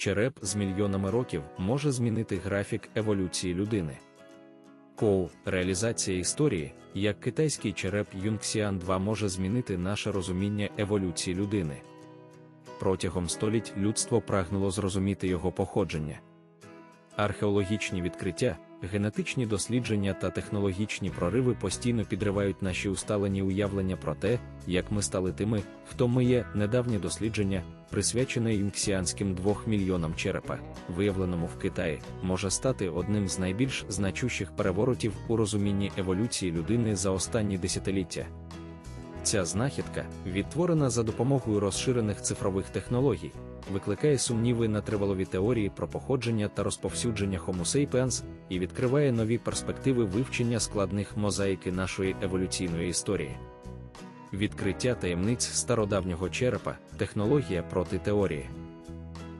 череп з мільйонами років може змінити графік еволюції людини. Коу, реалізація історії, як китайський череп Юнгсіан 2 може змінити наше розуміння еволюції людини. Протягом століть людство прагнуло зрозуміти його походження. Археологічні відкриття, генетичні дослідження та технологічні прориви постійно підривають наші усталені уявлення про те, як ми стали тими, хто ми є недавнє дослідження, присвячене інксіанським двох мільйонам черепа, виявленому в Китаї, може стати одним з найбільш значущих переворотів у розумінні еволюції людини за останні десятиліття. Ця знахідка, відтворена за допомогою розширених цифрових технологій, викликає сумніви на тривалові теорії про походження та розповсюдження Homo sapiens і відкриває нові перспективи вивчення складних мозаїки нашої еволюційної історії. Відкриття таємниць стародавнього черепа, технологія проти теорії.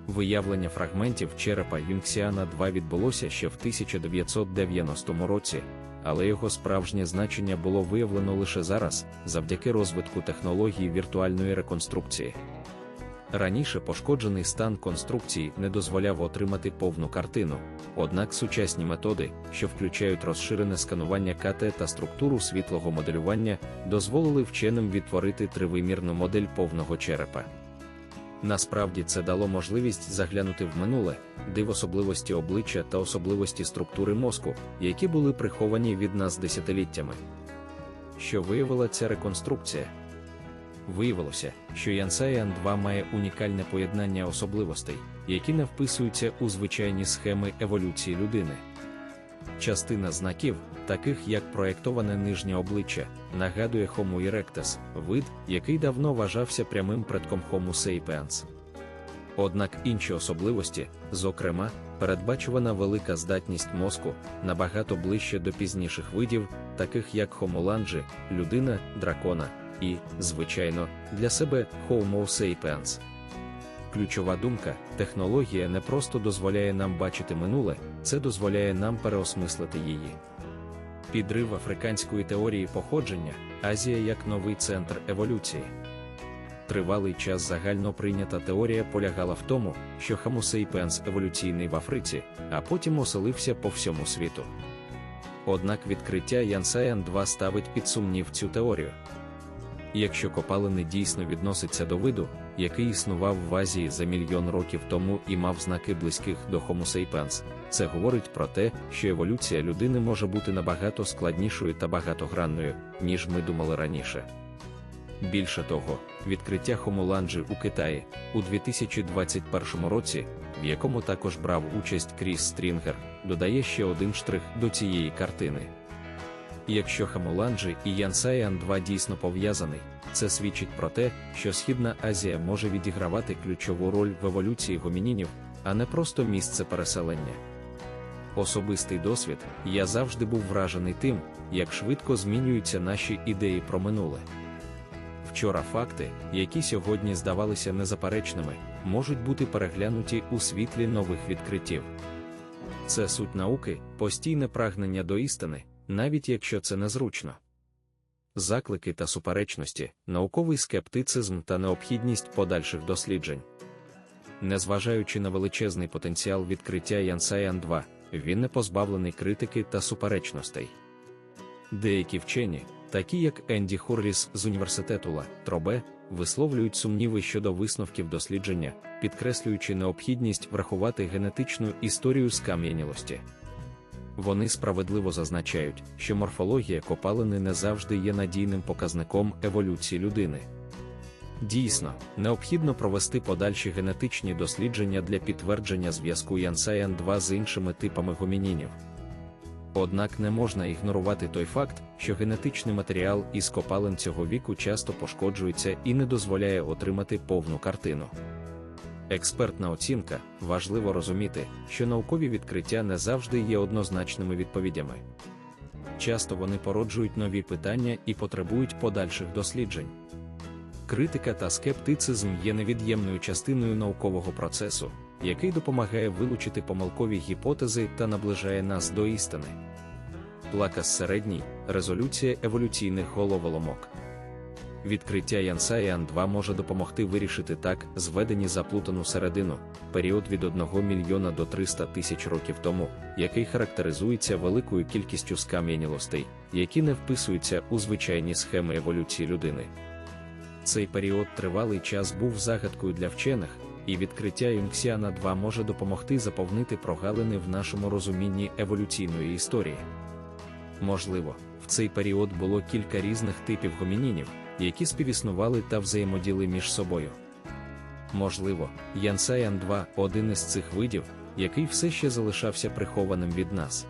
Виявлення фрагментів черепа Юнксіана 2 відбулося ще в 1990 році, але його справжнє значення було виявлено лише зараз, завдяки розвитку технології віртуальної реконструкції. Раніше пошкоджений стан конструкції не дозволяв отримати повну картину, однак сучасні методи, що включають розширене сканування КТ та структуру світлого моделювання, дозволили вченим відтворити тривимірну модель повного черепа. Насправді це дало можливість заглянути в минуле, де в особливості обличчя та особливості структури мозку, які були приховані від нас десятиліттями. Що виявила ця реконструкція? Виявилося, що Янсаян 2 має унікальне поєднання особливостей, які не вписуються у звичайні схеми еволюції людини. Частина знаків, таких як проєктоване нижнє обличчя, нагадує Homo erectus, вид, який давно вважався прямим предком Homo sapiens. Однак інші особливості, зокрема, передбачувана велика здатність мозку набагато ближче до пізніших видів, таких як хомоланджі, людина, дракона, і, звичайно, для себе Homo sapiens. Ключова думка, технологія не просто дозволяє нам бачити минуле, це дозволяє нам переосмислити її. Підрив африканської теорії походження, Азія як новий центр еволюції. Тривалий час загально прийнята теорія полягала в тому, що sapiens еволюційний в Африці, а потім оселився по всьому світу. Однак відкриття Янсаян 2 ставить під сумнів цю теорію. Якщо копалини дійсно відноситься до виду, який існував в Азії за мільйон років тому і мав знаки близьких до Homo sapiens, це говорить про те, що еволюція людини може бути набагато складнішою та багатогранною, ніж ми думали раніше. Більше того, відкриття хомоланджі у Китаї у 2021 році, в якому також брав участь Кріс Стрінгер, додає ще один штрих до цієї картини. Якщо Хамуланджі і Янсаян 2 дійсно пов'язаний, це свідчить про те, що Східна Азія може відігравати ключову роль в еволюції гомінінів, а не просто місце переселення. Особистий досвід, я завжди був вражений тим, як швидко змінюються наші ідеї про минуле. Вчора факти, які сьогодні здавалися незаперечними, можуть бути переглянуті у світлі нових відкриттів. Це суть науки, постійне прагнення до істини, навіть якщо це незручно. Заклики та суперечності, науковий скептицизм та необхідність подальших досліджень. Незважаючи на величезний потенціал відкриття Янсаян 2, він не позбавлений критики та суперечностей. Деякі вчені, такі як Енді Хурліс з університету Ла Тробе, висловлюють сумніви щодо висновків дослідження, підкреслюючи необхідність врахувати генетичну історію скам'янілості. Вони справедливо зазначають, що морфологія копалини не завжди є надійним показником еволюції людини. Дійсно, необхідно провести подальші генетичні дослідження для підтвердження зв'язку Янсаян 2 з іншими типами гомінінів. Однак не можна ігнорувати той факт, що генетичний матеріал із копалин цього віку часто пошкоджується і не дозволяє отримати повну картину. Експертна оцінка важливо розуміти, що наукові відкриття не завжди є однозначними відповідями. Часто вони породжують нові питання і потребують подальших досліджень. Критика та скептицизм є невід'ємною частиною наукового процесу, який допомагає вилучити помилкові гіпотези та наближає нас до істини. Плакас середній резолюція еволюційних головоломок. Відкриття Янсаян 2 може допомогти вирішити так зведені заплутану середину, період від 1 мільйона до 300 тисяч років тому, який характеризується великою кількістю скам'янілостей, які не вписуються у звичайні схеми еволюції людини. Цей період тривалий час був загадкою для вчених, і відкриття Юнксіана 2 може допомогти заповнити прогалини в нашому розумінні еволюційної історії. Можливо, в цей період було кілька різних типів гомінінів, які співіснували та взаємоділи між собою. Можливо, Янсаян 2 один із цих видів, який все ще залишався прихованим від нас.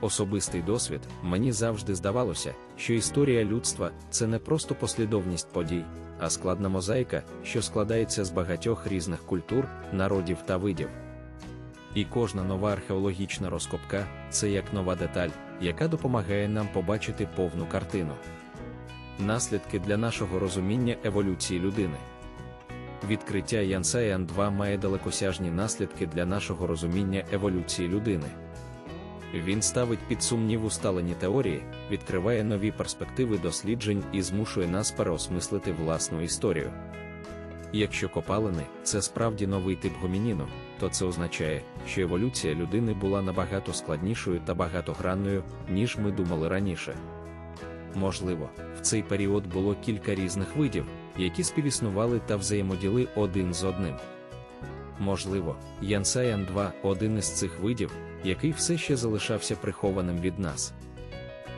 Особистий досвід мені завжди здавалося, що історія людства це не просто послідовність подій, а складна мозаїка, що складається з багатьох різних культур, народів та видів. І кожна нова археологічна розкопка це як нова деталь, яка допомагає нам побачити повну картину. Наслідки для нашого розуміння еволюції людини. Відкриття Янсаян 2 має далекосяжні наслідки для нашого розуміння еволюції людини. Він ставить під сумнів усталені теорії, відкриває нові перспективи досліджень і змушує нас переосмислити власну історію. Якщо копалини це справді новий тип гомініну, то це означає, що еволюція людини була набагато складнішою та багатогранною, ніж ми думали раніше. Можливо, в цей період було кілька різних видів, які співіснували та взаємоділи один з одним. Можливо, Янсаян 2 один із цих видів, який все ще залишався прихованим від нас.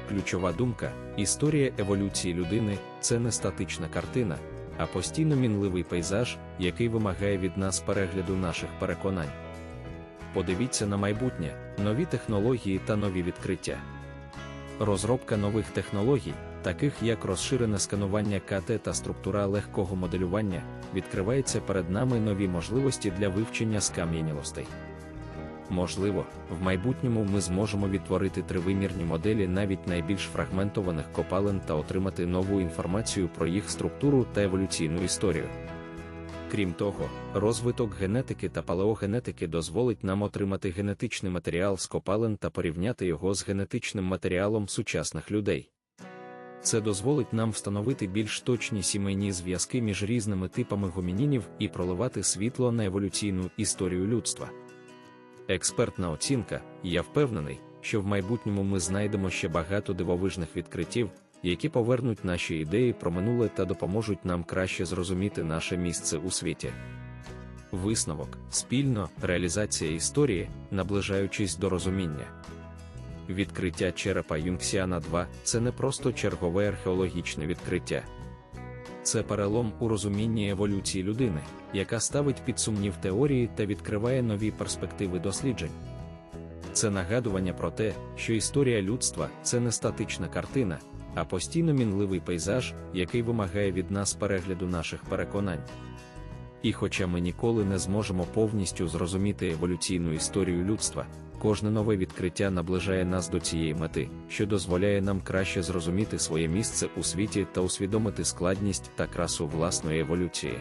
Ключова думка історія еволюції людини це не статична картина, а постійно мінливий пейзаж, який вимагає від нас перегляду наших переконань. Подивіться на майбутнє, нові технології та нові відкриття. Розробка нових технологій, таких як розширене сканування КТ та структура легкого моделювання, відкривається перед нами нові можливості для вивчення скам'янілостей. Можливо, в майбутньому ми зможемо відтворити тривимірні моделі навіть найбільш фрагментованих копалин та отримати нову інформацію про їх структуру та еволюційну історію. Крім того, розвиток генетики та палеогенетики дозволить нам отримати генетичний матеріал з копалин та порівняти його з генетичним матеріалом сучасних людей. Це дозволить нам встановити більш точні сімейні зв'язки між різними типами гомінінів і проливати світло на еволюційну історію людства. Експертна оцінка, я впевнений, що в майбутньому ми знайдемо ще багато дивовижних відкриттів, які повернуть наші ідеї про минуле та допоможуть нам краще зрозуміти наше місце у світі. Висновок, спільно, реалізація історії, наближаючись до розуміння. Відкриття черепа Юнксіана 2 це не просто чергове археологічне відкриття. Це перелом у розумінні еволюції людини, яка ставить під сумнів теорії та відкриває нові перспективи досліджень. Це нагадування про те, що історія людства це не статична картина, а постійно мінливий пейзаж, який вимагає від нас перегляду наших переконань. І хоча ми ніколи не зможемо повністю зрозуміти еволюційну історію людства, кожне нове відкриття наближає нас до цієї мети, що дозволяє нам краще зрозуміти своє місце у світі та усвідомити складність та красу власної еволюції.